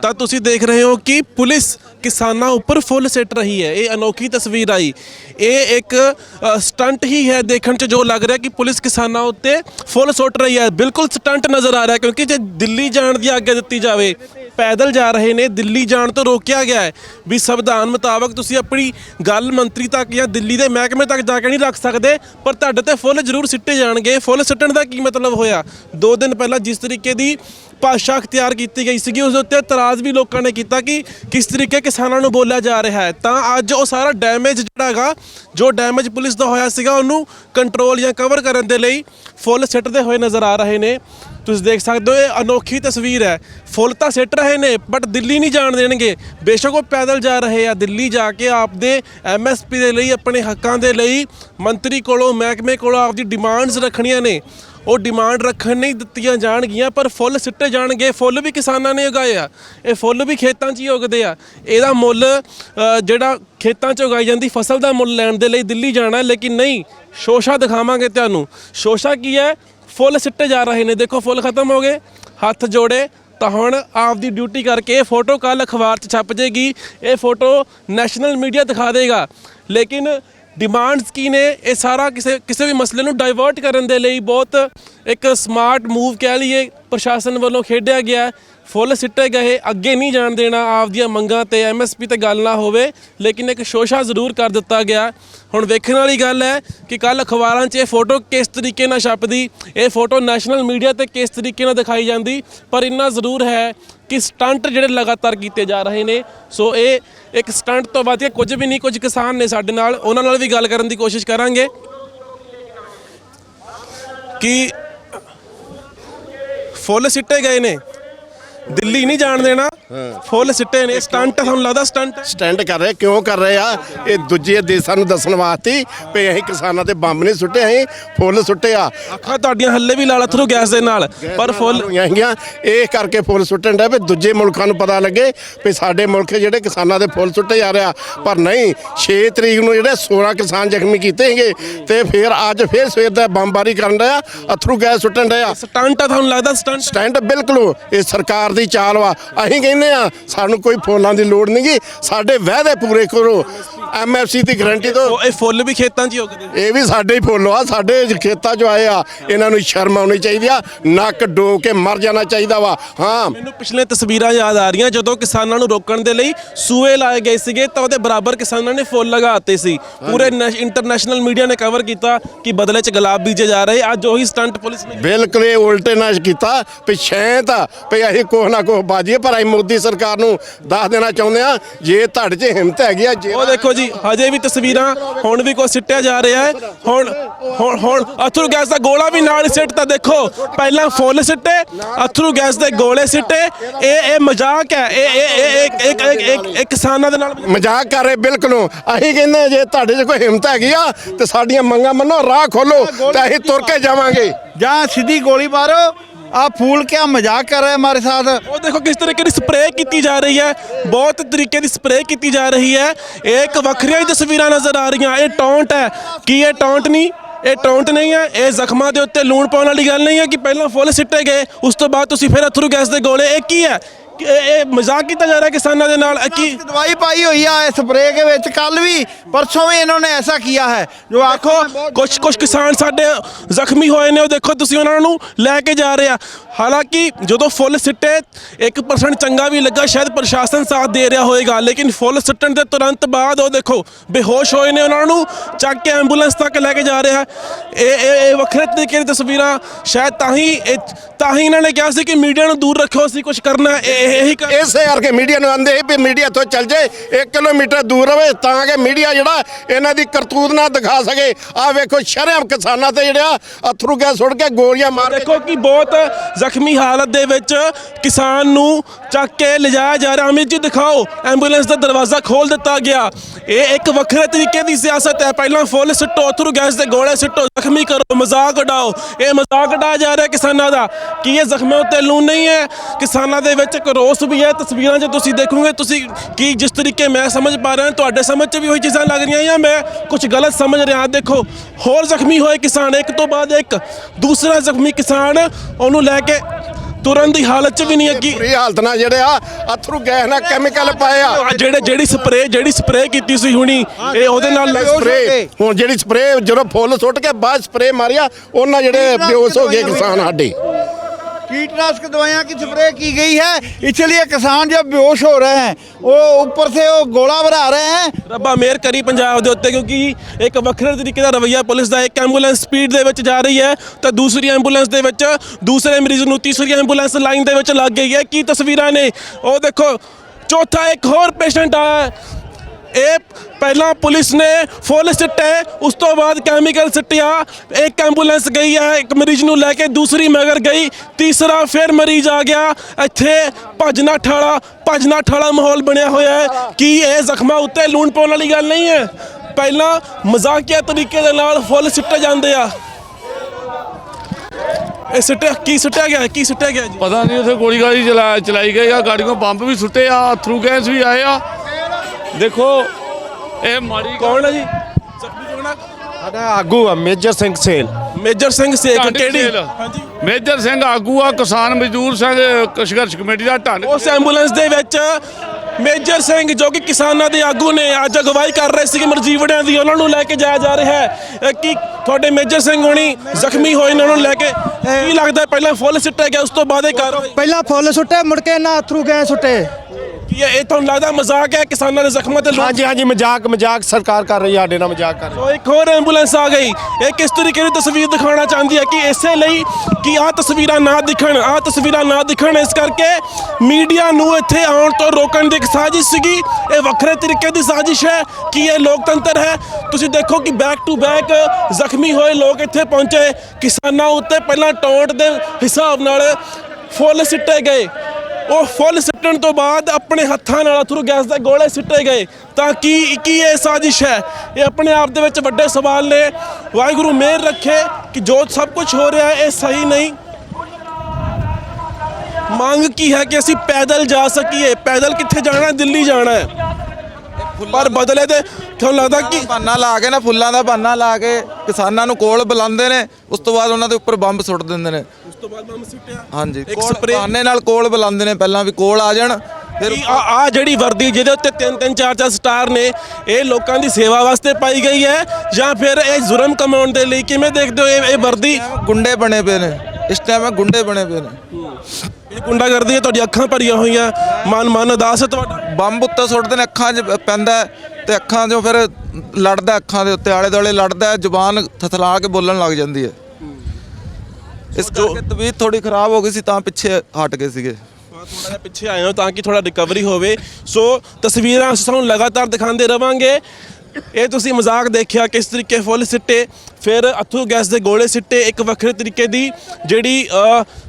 ਤਾਂ ਤੁਸੀਂ ਦੇਖ ਰਹੇ ਹੋ ਕਿ ਪੁਲਿਸ ਕਿਸਾਨਾਂ ਉੱਪਰ ਫੁੱਲ ਸਿੱਟ ਰਹੀ ਹੈ। ਇਹ ਅਨੋਖੀ ਤਸਵੀਰ ਆਈ। ਇਹ ਇੱਕ ਸਟੰਟ ਹੀ ਹੈ ਦੇਖਣ 'ਚ ਜੋ ਲੱਗ ਰਿਹਾ ਕਿ ਪੁਲਿਸ ਕਿਸਾਨਾਂ ਉੱਤੇ ਫੁੱਲ ਸੁੱਟ ਰਹੀ ਹੈ। ਬਿਲਕੁਲ ਸਟੰਟ ਨਜ਼ਰ ਆ ਰਿਹਾ ਕਿਉਂਕਿ ਜੇ ਦਿੱਲੀ ਜਾਣ ਦੀ ਆਗਿਆ ਦਿੱਤੀ ਜਾਵੇ, ਪੈਦਲ ਜਾ ਰਹੇ ਨੇ, ਦਿੱਲੀ ਜਾਣ ਤੋਂ ਰੋਕਿਆ ਗਿਆ ਹੈ ਵੀ ਸੰਵਿਧਾਨ ਮੁਤਾਬਕ ਤੁਸੀਂ ਆਪਣੀ ਗੱਲ ਮੰਤਰੀ ਤੱਕ ਜਾਂ ਦਿੱਲੀ ਦੇ ਮਹਿਕਮੇ ਤੱਕ ਜਾ ਕੇ ਨਹੀਂ ਰੱਖ ਸਕਦੇ, ਪਰ ਤੁਹਾਡੇ ਤੇ ਫੁੱਲ ਜ਼ਰੂਰ ਸਿੱਟੇ ਜਾਣਗੇ। ਫੁੱਲ ਸਿੱਟਣ ਦਾ ਕੀ ਮਤਲਬ ਹੋਇਆ? ਦੋ ਦਿਨ ਪਹਿਲਾਂ ਜਿਸ ਤਰੀਕੇ ਦੀ ਭਾਸ਼ਾ ਅਖਤਿਆਰ ਕੀਤੀ ਗਈ ਸੀਗੀ, ਉਸ ਦੇ ਉੱਤੇ ਇਤਰਾਜ਼ ਵੀ ਲੋਕਾਂ ਨੇ ਕੀਤਾ ਕਿ ਕਿਸ ਤਰੀਕੇ ਕਿਸਾਨਾਂ ਨੂੰ ਬੋਲਿਆ ਜਾ ਰਿਹਾ ਹੈ। ਤਾਂ ਅੱਜ ਉਹ ਸਾਰਾ ਡੈਮੇਜ ਜਿਹੜਾ ਹੈਗਾ, ਜੋ ਡੈਮੇਜ ਪੁਲਿਸ ਦਾ ਹੋਇਆ ਸੀਗਾ, ਉਹਨੂੰ ਕੰਟਰੋਲ ਜਾਂ ਕਵਰ ਕਰਨ ਦੇ ਲਈ ਫੁੱਲ ਸਿੱਟਦੇ ਹੋਏ ਨਜ਼ਰ ਆ ਰਹੇ ਨੇ। ਤੁਸੀਂ ਦੇਖ ਸਕਦੇ ਹੋ, ਇਹ ਅਨੋਖੀ ਤਸਵੀਰ ਹੈ। ਫੁੱਲ ਤਾਂ ਸਿੱਟ ਰਹੇ ਨੇ ਬਟ ਦਿੱਲੀ ਨਹੀਂ ਜਾਣ ਦੇਣਗੇ। ਬੇਸ਼ੱਕ ਉਹ ਪੈਦਲ ਜਾ ਰਹੇ ਆ, ਦਿੱਲੀ ਜਾ ਕੇ ਆਪਦੇ ਐਮਐਸਪੀ ਦੇ ਲਈ, ਆਪਣੇ ਹੱਕਾਂ ਦੇ ਲਈ ਮੰਤਰੀ ਕੋਲੋਂ, ਮਹਿਕਮੇ ਕੋਲੋਂ ਆਪਦੀ ਡਿਮਾਂਡਸ ਰੱਖਣੀਆਂ ਨੇ। ਉਹ ਡਿਮਾਂਡ ਰੱਖਣ ਨਹੀਂ ਦਿੱਤੀਆਂ ਜਾਣਗੀਆਂ ਪਰ ਫੁੱਲ ਸਿੱਟੇ ਜਾਣਗੇ। ਫੁੱਲ ਵੀ ਕਿਸਾਨਾਂ ਨੇ ਉਗਾਏ ਆ। ਇਹ ਫੁੱਲ ਵੀ ਖੇਤਾਂ 'ਚ ਹੀ ਉਗਦੇ ਆ। ਇਹਦਾ ਮੁੱਲ ਅ, ਜਿਹੜਾ ਖੇਤਾਂ 'ਚ ਉਗਾਈ ਜਾਂਦੀ ਫਸਲ ਦਾ ਮੁੱਲ ਲੈਣ ਦੇ ਲਈ ਦਿੱਲੀ ਜਾਣਾ ਹੈ, ਲੇਕਿਨ ਨਹੀਂ ਸ਼ੋਸ਼ਾ ਦਿਖਾਵਾਂਗੇ ਤੁਹਾਨੂੰ। ਸ਼ੋਸ਼ਾ ਕੀ ਹੈ? ਫੁੱਲ ਸਿੱਟੇ ਜਾ ਰਹੇ ਨੇ। ਦੇਖੋ ਫੁੱਲ ਖਤਮ ਹੋ ਗਏ। ਹੱਥ ਜੋੜੇ ਤਾਂ ਹੁਣ ਆਪਦੀ ਡਿਊਟੀ ਕਰਕੇ ਇਹ ਫੋਟੋ ਕੱਲ ਅਖਬਾਰ 'ਚ ਛਪ ਜੇਗੀ। ਇਹ ਫੋਟੋ ਨੈਸ਼ਨਲ ਮੀਡੀਆ ਦਿਖਾ ਦੇਗਾ। ਲੇਕਿਨ ਡਿਮਾਂਡਸ ਕੀ ਨੇ? ਇਹ ਸਾਰਾ ਕਿਸੇ ਕਿਸੇ ਵੀ ਮਸਲੇ ਨੂੰ ਡਾਈਵਰਟ ਕਰਨ ਦੇ ਲਈ ਬਹੁਤ ਇੱਕ ਸਮਾਰਟ ਮੂਵ ਕਹਿ ਲਈਏ, ਪ੍ਰਸ਼ਾਸਨ ਵੱਲੋਂ ਖੇਡਿਆ ਗਿਆ। ਫੁੱਲ ਸਿੱਟੇ ਗਏ, ਅੱਗੇ ਨਹੀਂ ਜਾਣ ਦੇਣਾ ਆਪਦੀਆਂ ਮੰਗਾਂ ਤੇ ਐਮਐਸਪੀ ਤੇ ਗੱਲ ਨਾ ਹੋਵੇ, ਲੇਕਿਨ ਇੱਕ ਸ਼ੋਸ਼ਾ ਜ਼ਰੂਰ ਕਰ ਦਿੱਤਾ ਗਿਆ। ਹੁਣ ਵੇਖਣ ਵਾਲੀ ਗੱਲ ਹੈ ਕਿ ਕੱਲ ਅਖਬਾਰਾਂ 'ਚ ਇਹ ਫੋਟੋ ਕਿਸ ਤਰੀਕੇ ਨਾਲ ਛਪਦੀ, ਇਹ ਫੋਟੋ ਨੈਸ਼ਨਲ ਮੀਡੀਆ ਤੇ ਕਿਸ ਤਰੀਕੇ ਨਾਲ ਦਿਖਾਈ ਜਾਂਦੀ, ਪਰ ਇੰਨਾ ਜ਼ਰੂਰ ਹੈ ਕਿ ਸਟੰਟ ਜਿਹੜੇ ਲਗਾਤਾਰ ਕੀਤੇ ਜਾ ਰਹੇ ਨੇ। ਸੋ ਇਹ ਇੱਕ ਸਟੰਟ ਤੋਂ ਬਾਅਦ ਕੁਝ ਵੀ ਨਹੀਂ, ਕੁਝ ਕਿਸਾਨ ਨੇ ਸਾਡੇ ਨਾਲ, ਉਹਨਾਂ ਨਾਲ ਵੀ ਗੱਲ ਕਰਨ ਦੀ ਕੋਸ਼ਿਸ਼ ਕਰਾਂਗੇ। ਕਿ ਫੁੱਲ ਸਿੱਟੇ ਗਏ ਨੇ ਦਿੱਲੀ ਨਹੀਂ ਜਾਣ ਦੇਣਾ। ਫੁੱਲ ਸਿੱਟੇ ਨੇ ਸਟੰਟ ਤੁਹਾਨੂੰ ਲੱਗਦਾ ਸਟੰਟ? ਸਟੈਂਡ ਕਰ ਰਹੇ ਕਿਉਂ ਕਰ ਰਹੇ ਆ? ਇਹ ਦੂਜੇ ਦੇਸ਼ਾਂ ਨੂੰ ਦੱਸਣ ਵਾਸਤੇ ਵੀ ਅਸੀਂ ਕਿਸਾਨਾਂ ਤੇ ਬੰਬ ਨਹੀਂ ਸੁੱਟੇ ਅਸੀਂ ਫੁੱਲ ਸੁੱਟੇ ਆ। ਅੱਖਾਂ ਤੁਹਾਡੀਆਂ ਹੱਲੇ ਵੀ ਲਾਲ ਅਥਰੂ ਗੈਸ ਦੇ ਨਾਲ ਪਰ ਫੁੱਲ ਹੋਈਆਂ ਹੈਗੀਆਂ। ਇਹ ਕਰਕੇ ਫੁੱਲ ਸੁੱਟਣ ਦਾ ਵੀ ਦੂਜੇ ਮੁਲਕਾਂ ਨੂੰ ਪਤਾ ਲੱਗੇ ਵੀ ਸਾਡੇ ਮੁਲਕ ਜਿਹੜੇ ਕਿਸਾਨਾਂ ਦੇ ਫੁੱਲ ਸੁੱਟੇ ਜਾ ਰਿਹਾ ਪਰ ਨਹੀਂ 6 ਤਰੀਕ ਨੂੰ ਜਿਹੜੇ 16 ਕਿਸਾਨ ਜ਼ਖਮੀ ਕੀਤੇ ਹੈਗੇ ਤੇ ਫਿਰ ਅੱਜ ਫਿਰ ਸਵੇਰ ਦਾ ਬੰਬਾਰੀ ਕਰਨ ਰਿਹਾ ਅਥਰੂ ਗੈਸ ਸੁੱਟਣ ਰਿਹਾ ਸਟੰਟ ਆ ਤੁਹਾਨੂੰ ਲੱਗਦਾ ਸਟੰਟ? ਸਟੈਂਡ ਬਿਲਕੁਲ ਇਹ ਸਰਕਾਰ ਦੀ ਚਾਲ ਵਾ। ਅਸੀਂ ਕਹਿੰਦੇ ਆ। ਸਾਨੂੰ ਕੋਈ ਫੁੱਲਾਂ ਦੀ ਲੋੜ ਨਹੀਂਗੀ ਸਾਡੇ ਵਾਅਦੇ ਪੂਰੇ ਕਰੋ। ਐਮਐਫਸੀ ਦੀ ਗਾਰੰਟੀ ਤੋਂ ਉਹ ਇਹ ਫੁੱਲ ਵੀ ਖੇਤਾਂ 'ਚ ਹੀ ਉੱਗਦੇ। ਇਹ ਵੀ ਸਾਡੇ ਹੀ ਫੁੱਲ ਆ। ਸਾਡੇ ਖੇਤਾਂ 'ਚ ਆਏ ਆ। ਇਹਨਾਂ ਨੂੰ ਸ਼ਰਮ ਆਉਣੀ ਚਾਹੀਦੀ ਆ। ਨੱਕ ਡੋ ਕੇ ਮਰ ਜਾਣਾ ਚਾਹੀਦਾ ਵਾ। ਹਾਂ। ਮੈਨੂੰ ਪਿਛਲੇ ਤਸਵੀਰਾਂ ਯਾਦ ਆ ਰਹੀਆਂ। ਜਦੋਂ ਕਿਸਾਨਾਂ ਨੂੰ ਰੋਕਣ ਦੇ ਲਈ ਸੂਏ ਲਾਏ ਗਏ ਸੀਗੇ ਤਾਂ ਉਹਦੇ ਬਰਾਬਰ ਕਿਸਾਨਾਂ ਨੇ ਫੁੱਲ ਲਗਾਤੇ ਸੀ। ਪੂਰੇ ਨੈਸ਼- ਇੰਟਰਨੈਸ਼ਨਲ ਮੀਡੀਆ ਨੇ ਕਵਰ ਕੀਤਾ ਕਿ ਬਦਲੇ 'ਚ ਗੁਲਾਬ ਬੀਜੇ ਜਾ ਰਹੇ। ਅੱਜ ਉਹੀ ਸਟੰਟ ਪੁਲਿਸ ਨੇ ਬਿਲਕੁਲ ਇਹ ਉਲਟੇ ਨਾਲ ਕੀਤਾ। ਸ਼ੈਂਤ ਆ। ਵੀ ਅਸੀਂ ਕੁਛ ਨਾ ਕੁਛ ਬਾਜੀਏ ਪਰ ਅਸੀਂ ਮੋਦੀ ਮੋਦੀ ਸਰਕਾਰ ਨੂੰ ਦੱਸ ਦੇਣਾ ਚਾਹੁੰਦੇ ਆ ਜੇ ਤੁਹਾਡੇ 'ਚ ਹਿੰਮਤ ਹੈਗੀ ਆ ਜੇ ਉਹ ਦੇਖੋ ਜੀ ਹਜੇ ਵੀ ਤਸਵੀਰਾਂ ਹੁਣ ਵੀ ਕੋਈ ਸਿੱਟਿਆ ਜਾ ਰਿਹਾ ਹੈ। ਹੁਣ ਹੁਣ ਹੁਣ ਅਥਰੂ ਗੈਸ ਦਾ ਗੋਲਾ ਵੀ ਨਾਲ ਸਿੱਟਦਾ ਦੇਖੋ ਪਹਿਲਾਂ ਫੁੱਲ ਸਿੱਟੇ ਅਥਰੂ ਗੈਸ ਦੇ ਗੋਲੇ ਸਿੱਟੇ। ਇਹ ਇਹ ਮਜ਼ਾਕ ਹੈ ਇਹ ਇਹ ਇੱਕ ਇੱਕ ਇੱਕ ਇੱਕ ਕਿਸਾਨਾਂ ਦੇ ਨਾਲ ਮਜ਼ਾਕ ਕਰ ਰਹੇ ਬਿਲਕੁਲ। ਅਸੀਂ ਕਹਿੰਦੇ ਜੇ ਤੁਹਾਡੇ 'ਚ ਕੋਈ ਹਿੰਮਤ ਹੈਗੀ ਆ ਤੇ ਸਾਡੀਆਂ ਮੰਗਾਂ ਮੰਨੋ ਰਾਹ ਖੋਲੋ ਤੇ ਅਸੀਂ ਤੁਰ ਕੇ ਜਾਵਾਂਗੇ। ਜਾਂ ਸਿੱਧੀ ਗੋਲੀ ਮਾਰੋ आप फूल क्या मजाक कर रहे हैं हमारे साथ ਉਹ ਦੇਖੋ ਕਿਸ ਤਰੀਕੇ ਦੀ ਸਪਰੇਅ ਕੀਤੀ ਜਾ ਰਹੀ ਹੈ ਬਹੁਤ ਤਰੀਕੇ ਦੀ ਸਪਰੇਅ ਕੀਤੀ ਜਾ ਰਹੀ ਹੈ ਇਹ ਇੱਕ ਵੱਖਰੀਆਂ ਹੀ ਤਸਵੀਰਾਂ ਨਜ਼ਰ ਆ ਰਹੀਆਂ ਇਹ ਟੌਂਟ ਹੈ ਕੀ ਇਹ ਟੌਂਟ ਨਹੀਂ ਇਹ ਟੌਂਟ ਨਹੀਂ ਹੈ ਇਹ ਜ਼ਖਮਾਂ ਦੇ ਉੱਤੇ ਲੂਣ ਪਾਉਣ ਵਾਲੀ ਗੱਲ ਨਹੀਂ ਹੈ ਕਿ ਪਹਿਲਾਂ ਫੁੱਲ ਸਿੱਟੇ ਗਏ ਉਸ ਤੋਂ ਬਾਅਦ ਤੁਸੀਂ ਫਿਰ ਅਥਰੂ ਗੈਸ ਦੇ ਗੋਲੇ ਇਹ ਕੀ ਹੈ ਕਿ ਇਹ ਮਜ਼ਾਕ ਕੀਤਾ ਜਾ ਰਿਹਾ ਕਿਸਾਨਾਂ ਦੇ ਨਾਲ ਕੀ ਦਵਾਈ ਪਾਈ ਹੋਈ ਆ हुई है ਦੇ ਵਿੱਚ बीच ਵੀ ਪਰਸੋਂ ਵੀ ਇਹਨਾਂ ਨੇ ਐਸਾ ਕੀਤਾ ਹੈ। ਜੋ ਆਖੋ ਕੁਝ ਕੁਝ ਕਿਸਾਨ ਸਾਡੇ ਜ਼ਖਮੀ ਹੋਏ ਨੇ ਉਹ ਦੇਖੋ ਤੁਸੀਂ ਉਹਨਾਂ ਨੂੰ ਲੈ ਕੇ ਜਾ ਰਹੇ ਆ। ਹਾਲਾਂਕਿ ਜਦੋਂ ਫੁੱਲ ਸਿੱਟੇ 1% ਚੰਗਾ ਵੀ ਲੱਗਾ ਸ਼ਾਇਦ ਪ੍ਰਸ਼ਾਸਨ ਸਾਥ ਦੇ ਰਿਹਾ ਹੋਵੇਗਾ ਲੇਕਿਨ ਫੁੱਲ ਸਿੱਟਣ ਦੇ ਤੁਰੰਤ ਬਾਅਦ ਉਹ ਦੇਖੋ ਬੇਹੋਸ਼ ਹੋਏ ਨੇ ਉਹਨਾਂ ਨੂੰ ਚੱਕ ਕੇ ਐਂਬੂਲੈਂਸ ਤੱਕ ਲੈ ਕੇ ਜਾ ਰਿਹਾ ਇਹ ਇਹ ਇਹ ਵੱਖਰੇ ਤਰੀਕੇ ਦੀ ਤਸਵੀਰਾਂ ਸ਼ਾਇਦ ਤਾਂ ਹੀ ਤਾਂ ਹੀ ਇਹਨਾਂ ਨੇ ਕਿਹਾ ਸੀ ਕਿ ਮੀਡੀਆ ਨੂੰ ਦੂਰ ਰੱਖੋ ਅਸੀਂ ਕੁਝ ਕਰਨਾ ਇਹ ਕਰ ਇਸੇ ਕਰਕੇ ਮੀਡੀਆ ਨੂੰ ਆਂਦੇ ਵੀ ਮੀਡੀਆ ਤੋਂ ਚੱਲ ਜੇ 1 ਕਿਲੋਮੀਟਰ ਦੂਰ ਰਵੇ ਤਾਂ ਕਿ ਮੀਡੀਆ ਜਿਹੜਾ ਇਹਨਾਂ ਦੀ ਕਰਤੂਤ ਨਾ ਦਿਖਾ ਸਕੇ। ਆ ਵੇਖੋ ਸ਼ਰਮ ਕਿਸਾਨਾਂ ਤੇ ਜਿਹੜਾ ਅਥਰੂ ਗੈਸ ਸੁੱਟ ਕੇ ਗੋਲੀਆਂ ਮਾਰ ਦੇਖੋ ਕਿ ਬਹੁਤ ਜ਼ਖਮੀ ਹਾਲਤ ਦੇ ਵਿੱਚ ਕਿਸਾਨ ਨੂੰ ਚੱਕ ਕੇ ਲਿਜਾਇਆ ਜਾ ਰਿਹਾ। ਅਮਿਤ ਜੀ ਦਿਖਾਓ, ਐਂਬੂਲੈਂਸ ਦਾ ਦਰਵਾਜ਼ਾ ਖੋਲ ਦਿੱਤਾ ਗਿਆ। ਇਹ ਇੱਕ ਵੱਖਰੇ ਤਰੀਕੇ ਦੀ ਸਿਆਸਤ ਹੈ। ਪਹਿਲਾਂ ਫੁੱਲ ਸਿੱਟੋ, ਅਥਰੂ ਗੈਸ ਦੇ ਗੋਲੇ ਸਿੱਟੋ, ਜ਼ਖਮੀ ਕਰੋ, ਮਜ਼ਾਕ ਉਡਾਓ। ਇਹ ਮਜ਼ਾਕ ਉਡਾਇਆ ਜਾ ਰਿਹਾ ਕਿਸਾਨਾਂ ਦਾ। ਕੀ ਇਹ ਜ਼ਖਮਾਂ ਉੱਤੇ ਲੂਣ ਨਹੀਂ ਹੈ? ਕਿਸਾਨਾਂ ਦੇ ਵਿੱਚ ਇੱਕ ਰੋਸ ਵੀ ਹੈ। ਤਸਵੀਰਾਂ 'ਚ ਤੁਸੀਂ ਦੇਖੋਗੇ, ਤੁਸੀਂ ਕੀ ਜਿਸ ਤਰੀਕੇ ਮੈਂ ਸਮਝ ਪਾ ਰਿਹਾ, ਤੁਹਾਡੇ ਸਮਝ 'ਚ ਵੀ ਉਹੀ ਚੀਜ਼ਾਂ ਲੱਗ ਰਹੀਆਂ ਜਾਂ ਮੈਂ ਕੁਝ ਗਲਤ ਸਮਝ ਰਿਹਾ? ਦੇਖੋ, ਹੋਰ ਜ਼ਖਮੀ ਹੋਏ ਕਿਸਾਨ, ਇੱਕ ਤੋਂ ਬਾਅਦ ਇੱਕ। ਦੂਸਰਾ ਜ਼ਖਮੀ ਕਿਸਾਨ, ਉਹਨੂੰ ਲੈ ਕੇ ਤੁਰਨ ਦੀ ਹਾਲਤ 'ਚ ਵੀ ਨਹੀਂ ਹੈ ਕਿ ਬੁਰੀ ਹਾਲਤ ਨਾਲ ਜਿਹੜੇ ਆ ਅਥਰੂ ਗੈਸ ਨਾਲ ਕੈਮੀਕਲ ਪਾਏ ਆ। ਆਹ ਜਿਹੜੇ ਜਿਹੜੀ ਸਪਰੇ ਜਿਹੜੀ ਸਪਰੇ ਕੀਤੀ ਸੀ ਹੁਣੀ ਇਹ ਉਹਦੇ ਨਾਲ ਸਪਰੇ ਹੁਣ ਜਿਹੜੀ ਸਪਰੇ ਜਦੋਂ ਫੁੱਲ ਸੁੱਟ ਕੇ ਬਾਅਦ ਸਪਰੇ ਮਾਰਿਆ ਉਹਨਾਂ ਜਿਹੜੇ ਬੇਹੋਸ਼ ਹੋ ਗਏ ਕਿਸਾਨ ਸਾਡੇ। कीटनाशक दवाइयाँ की स्प्रे की गई है इसलिए किसान जब बेहोश हो रहे हैं वो ऊपर से वो गोला भरा रहे हैं ਰੱਬਾ ਮਿਹਰ ਕਰੀ ਪੰਜਾਬ ਦੇ ਉੱਤੇ ਕਿਉਂਕਿ ਇੱਕ ਵੱਖਰੇ ਤਰੀਕੇ ਦਾ ਰਵੱਈਆ ਪੁਲਿਸ ਦਾ ਇੱਕ ਐਂਬੂਲੈਂਸ ਸਪੀਡ ਦੇ ਵਿੱਚ ਜਾ ਰਹੀ ਹੈ ਤਾਂ ਦੂਸਰੀ ਐਂਬੂਲੈਂਸ ਦੇ ਵਿੱਚ ਦੂਸਰੇ ਮਰੀਜ਼ ਨੂੰ ਤੀਸਰੀ ਐਂਬੂਲੈਂਸ ਲਾਈਨ ਦੇ ਵਿੱਚ ਲੱਗ ਗਈ ਹੈ ਕੀ ਤਸਵੀਰਾਂ ਨੇ ਉਹ ਦੇਖੋ ਚੌਥਾ ਇੱਕ ਹੋਰ ਪੇਸ਼ੈਂਟ ਆਇਆ ਹੈ। ਇਹ ਪਹਿਲਾਂ ਪੁਲਿਸ ਨੇ ਫੁੱਲ ਸਿੱਟੇ, ਉਸ ਤੋਂ ਬਾਅਦ ਕੈਮੀਕਲ ਸਿੱਟਿਆ। ਇੱਕ ਐਂਬੂਲੈਂਸ ਗਈ ਹੈ, ਇੱਕ ਮਰੀਜ਼ ਨੂੰ ਲੈ ਕੇ ਦੂਸਰੀ ਮਗਰ ਗਈ, ਤੀਸਰਾ ਫਿਰ ਮਰੀਜ਼ ਆ ਗਿਆ। ਇੱਥੇ ਭਜਨਾ ਠਾਲਾ ਭਜਨਾ ਠਾਲਾ ਮਾਹੌਲ ਬਣਿਆ ਹੋਇਆ ਹੈ। ਕਿ ਇਹ ਜ਼ਖਮਾਂ ਉੱਤੇ ਲੂਣ ਪਾਉਣ ਵਾਲੀ ਗੱਲ ਨਹੀਂ ਹੈ? ਪਹਿਲਾਂ ਮਜ਼ਾਕੀਆ ਤਰੀਕੇ ਦੇ ਨਾਲ ਫੁੱਲ ਸਿੱਟੇ ਜਾਂਦੇ ਆ। ਇਹ ਸਿੱਟਿਆ, ਕੀ ਸਿੱਟਿਆ ਗਿਆ, ਕੀ ਸਿੱਟਿਆ ਗਿਆ ਜੀ? ਪਤਾ ਨਹੀਂ ਉੱਥੇ ਗੋਲੀ ਗਾਲੀ ਚਲਾ ਚਲਾਈ ਗਈ ਆ, ਗਾੜੀਆਂ ਬੰਬ ਵੀ ਸੁੱਟੇ ਆ ਥਰੂ ਗੈਸ ਵੀ ਆਏ ਆ। ਦੇਖੋ ਇਹ ਮਾੜੀ ਕੌਣ ਹੈ ਜੀ? ਜ਼ਖਮੀ ਕੌਣ ਸਾਡਾ ਆਗੂ ਆ ਮੇਜਰ ਸਿੰਘ ਸੇਲ। ਮੇਜਰ ਸਿੰਘ ਸੇਖ ਢੰਡ ਕਿਹੜੀ? ਸੇਲ। ਹਾਂਜੀ। ਮੇਜਰ ਸਿੰਘ ਆਗੂ ਆ ਕਿਸਾਨ ਮਜ਼ਦੂਰ ਸੰਘ ਸੰਘਰਸ਼ ਕਮੇਟੀ ਦਾ ਢੰਡ ਉਸ ਐਂਬੂਲੈਂਸ ਦੇ ਵਿੱਚ ਮੇਜਰ ਸਿੰਘ ਜੋ ਕਿ ਕਿਸਾਨਾਂ ਦੇ ਆਗੂ ਨੇ ਅੱਜ ਅਗਵਾਈ ਕਰ ਰਹੇ ਸੀ ਮਰਜੀਵੜਿਆਂ ਦੀ ਉਹਨਾਂ ਨੂੰ ਲੈ ਕੇ ਜਾਇਆ ਜਾ ਰਿਹਾ ਹੈ। ਕੀ ਤੁਹਾਡੇ ਮੇਜਰ ਸਿੰਘ ਹੋਣੀ ਜ਼ਖਮੀ ਹੋਏ ਨੇ ਉਹਨਾਂ ਨੂੰ ਲੈ ਕੇ ਕੀ ਲੱਗਦਾ ਪਹਿਲਾਂ ਫੁੱਲ ਸਿੱਟਿਆ ਗਿਆ ਉਸ ਤੋਂ ਬਾਅਦ ਇਹ ਕਾਰਵਾਈ ਪਹਿਲਾਂ ਫੁੱਲ ਸੁੱਟੇ ਮੁੜ ਕੇ ਨਾ ਅਥਰੂ ਗਏ ਸੁੱਟੇ। ਕੀ ਇਹ ਇਹ ਤੁਹਾਨੂੰ ਲੱਗਦਾ ਮਜ਼ਾਕ ਹੈ? ਕਿਸਾਨਾਂ ਦੇ ਜ਼ਖਮਾਂ ਤੇ ਲੋਕ ਹਾਂਜੀ ਹਾਂਜੀ ਮਜ਼ਾਕ ਮਜ਼ਾਕ ਸਰਕਾਰ ਕਰ ਰਹੀ ਹੈ ਸਾਡੇ ਨਾਲ ਮਜ਼ਾਕ ਕਰ ਰਹੀ ਸੋ ਇੱਕ ਹੋਰ ਐਂਬੂਲੈਂਸ ਆ ਗਈ। ਇਹ ਕਿਸ ਤਰੀਕੇ ਦੀ ਤਸਵੀਰ ਦਿਖਾਉਣਾ ਚਾਹੁੰਦੀ ਹੈ ਕਿ ਇਸੇ ਲਈ ਕਿ ਆਹ ਤਸਵੀਰਾਂ ਨਾ ਦਿਖਣ ਆਹ ਤਸਵੀਰਾਂ ਨਾ ਦਿਖਣ ਇਸ ਕਰਕੇ ਮੀਡੀਆ ਨੂੰ ਇੱਥੇ ਆਉਣ ਤੋਂ ਰੋਕਣ ਦੀ ਇੱਕ ਸਾਜ਼ਿਸ਼ ਸੀਗੀ। ਇਹ ਵੱਖਰੇ ਤਰੀਕੇ ਦੀ ਸਾਜ਼ਿਸ਼ ਹੈ ਕਿ ਇਹ ਲੋਕਤੰਤਰ ਹੈ। ਤੁਸੀਂ ਦੇਖੋ ਕਿ ਬੈਕ ਟੂ ਬੈਕ ਜ਼ਖਮੀ ਹੋਏ ਲੋਕ ਇੱਥੇ ਪਹੁੰਚੇ। ਕਿਸਾਨਾਂ ਉੱਤੇ ਪਹਿਲਾਂ ਟੌਂਟ ਦੇ ਹਿਸਾਬ ਨਾਲ ਫੁੱਲ ਸਿੱਟੇ ਗਏ। ਉਹ ਫੁੱਲ ਸਿੱਟਣ ਤੋਂ ਬਾਅਦ ਆਪਣੇ ਹੱਥਾਂ ਨਾਲ ਅਥਰੂ ਗੈਸ ਦੇ ਗੋਲੇ ਸਿੱਟੇ ਗਏ। ਤਾਂ ਕੀ ਕੀ ਇਹ ਸਾਜ਼ਿਸ਼ ਹੈ? ਇਹ ਆਪਣੇ ਆਪ ਦੇ ਵਿੱਚ ਵੱਡੇ ਸਵਾਲ ਨੇ। ਵਾਹਿਗੁਰੂ ਮਿਹਰ ਰੱਖੇ ਕਿ ਜੋ ਸਭ ਕੁਝ ਹੋ ਰਿਹਾ ਹੈ, ਇਹ ਸਹੀ ਨਹੀਂ। ਮੰਗ ਕੀ ਹੈ ਕਿ ਅਸੀਂ ਪੈਦਲ ਜਾ ਸਕੀਏ? ਪੈਦਲ ਕਿੱਥੇ ਜਾਣਾ ਦਿੱਲੀ ਜਾਣਾ ਹੈ। ਪਰ ਬਦਲੇ ਤੇ ਤੁਹਾਨੂੰ ਲੱਗਦਾ ਕਿ ਬਹਾਨਾ ਲਾ ਕੇ ਨਾ ਫੁੱਲਾਂ ਦਾ ਬਹਾਨਾ ਲਾ ਕੇ ਕਿਸਾਨਾਂ ਨੂੰ ਕੋਲ ਬੁਲਾਉਂਦੇ ਨੇ ਉਸ ਤੋਂ ਬਾਅਦ ਉਹਨਾਂ ਦੇ ਉੱਪਰ ਬੰਬ ਸੁੱਟ ਦਿੰਦੇ ਨੇ। ਉਸ ਤੋਂ ਬਾਅਦ ਬੰਬ ਸਿੱਟਿਆ? ਹਾਂਜੀ ਕੋਲ ਬਹਾਨੇ ਨਾਲ ਕੋਲ ਬੁਲਾਉਂਦੇ ਨੇ ਪਹਿਲਾਂ ਵੀ ਕੋਲ ਆ ਜਾਣ ਫਿਰ ਆ ਜਿਹੜੀ ਵਰਦੀ ਜਿਹਦੇ ਉੱਤੇ ਤਿੰਨ ਤਿੰਨ ਚਾਰ ਚਾਰ ਸਟਾਰ ਨੇ ਇਹ ਲੋਕਾਂ ਦੀ ਸੇਵਾ ਵਾਸਤੇ ਪਾਈ ਗਈ ਹੈ? ਜਾਂ ਫਿਰ ਇਹ ਜ਼ੁਰਮ ਕਮਾਉਣ ਦੇ ਲਈ ਕਿਵੇਂ ਦੇਖਦੇ ਹੋ ਇਹ ਵਰਦੀ? ਗੁੰਡੇ ਬਣੇ ਪਏ ਨੇ ਇਸ ਟਾਈਮ ਗੁੰਡੇ ਬਣੇ ਪਏ ਨੇ। ਇਹ ਗੁੰਡਾ ਕਰਦੀ ਹੈ ਤੁਹਾਡੀ ਅੱਖਾਂ ਭਰੀਆਂ ਹੋਈਆਂ। ਮਨ ਮਨ ਉਦਾਸ ਹੈ ਤੁਹਾਡਾ? ਬੰਬ ਉੱਤੇ ਸੁੱਟਦੇ ਨੇ ਅੱਖਾਂ 'ਚ ਪੈਂਦਾ ਹੈ ਤੇ ਅੱਖਾਂ 'ਚੋਂ ਫਿਰ ਲੜਦਾ ਅੱਖਾਂ ਦੇ ਉੱਤੇ ਆਲੇ ਦੁਆਲੇ ਲੜਦਾ ਹੈ, ਜ਼ੁਬਾਨ ਥਥਲਾ ਕੇ ਬੋਲਣ ਲੱਗ ਜਾਂਦੀ ਹੈ। ਇਸ ਕਰਕੇ ਤਬੀਅਤ ਥੋੜੀ ਖਰਾਬ ਹੋ ਗਈ ਸੀ ਤਾਂ ਪਿੱਛੇ ਹਟ ਗਏ ਸੀਗੇ। ਥੋੜਾ ਜਿਹਾ ਪਿੱਛੇ ਆਏ ਹੋ ਤਾਂ ਕਿ ਥੋੜਾ ਰਿਕਵਰੀ ਹੋਵੇ। ਸੋ ਤਸਵੀਰਾਂ ਅਸੀਂ ਤੁਹਾਨੂੰ ਲਗਾਤਾਰ ਦਿਖਾਉਂਦੇ ਰਵਾਂਗੇ। ਇਹ ਤੁਸੀਂ ਮਜ਼ਾਕ ਦੇਖਿਆ ਕਿਸ ਤਰੀਕੇ ਫੁੱਲ ਸਿੱਟੇ? ਫਿਰ ਅਥਰੂ ਗੈਸ ਦੇ ਗੋਲੇ ਸਿੱਟੇ ਇੱਕ ਵੱਖਰੇ ਤਰੀਕੇ ਦੀ ਜਿਹੜੀ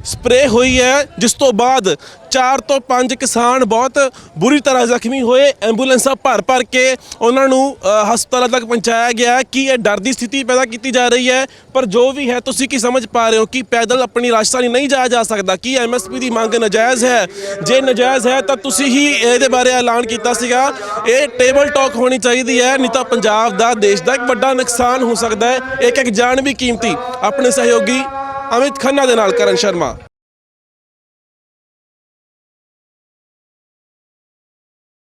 ਸਪਰੇ ਹੋਈ ਹੈ, ਜਿਸ ਤੋਂ ਬਾਅਦ ਚਾਰ ਤੋਂ ਪੰਜ ਕਿਸਾਨ ਬਹੁਤ ਬੁਰੀ ਤਰ੍ਹਾਂ ਜ਼ਖਮੀ ਹੋਏ। ਐਂਬੂਲੈਂਸਾਂ ਭਰ ਭਰ ਕੇ ਉਹਨਾਂ ਨੂੰ ਹਸਪਤਾਲਾਂ ਤੱਕ ਪਹੁੰਚਾਇਆ ਗਿਆ ਹੈ ਕਿ ਇਹ ਡਰ ਦੀ ਸਥਿਤੀ ਪੈਦਾ ਕੀਤੀ ਜਾ ਰਹੀ ਹੈ। ਪਰ ਜੋ ਵੀ ਹੈ, ਤੁਸੀਂ ਕੀ ਸਮਝ ਪਾ ਰਹੇ ਹੋ ਕਿ ਪੈਦਲ ਆਪਣੀ ਰਾਜਧਾਨੀ ਨਹੀਂ ਜਾਇਆ ਜਾ ਸਕਦਾ? ਕੀ ਐਮਐਸਪੀ ਦੀ ਮੰਗ ਨਜਾਇਜ਼ ਹੈ? ਜੇ ਨਜਾਇਜ਼ ਹੈ, ਤਾਂ ਤੁਸੀਂ ਹੀ ਇਹਦੇ ਬਾਰੇ ਐਲਾਨ ਕੀਤਾ ਸੀਗਾ। ਇਹ ਟੇਬਲ ਟਾਕ ਹੋਣੀ ਚਾਹੀਦੀ ਹੈ, ਨਹੀਂ ਤਾਂ ਪੰਜਾਬ ਦਾ, ਦੇਸ਼ ਦਾ ਇੱਕ ਵੱਡਾ ਨੁਕਸਾਨ ਹੋ ਸਕਦਾ ਹੈ। ਇੱਕ ਇੱਕ ਜਾਨ ਵੀ ਕੀਮਤੀ। ਆਪਣੇ ਸਹਿਯੋਗੀ ਅਮਿਤ ਖੰਨਾ ਦੇ ਨਾਲ ਕਰਨ ਸ਼ਰਮਾ।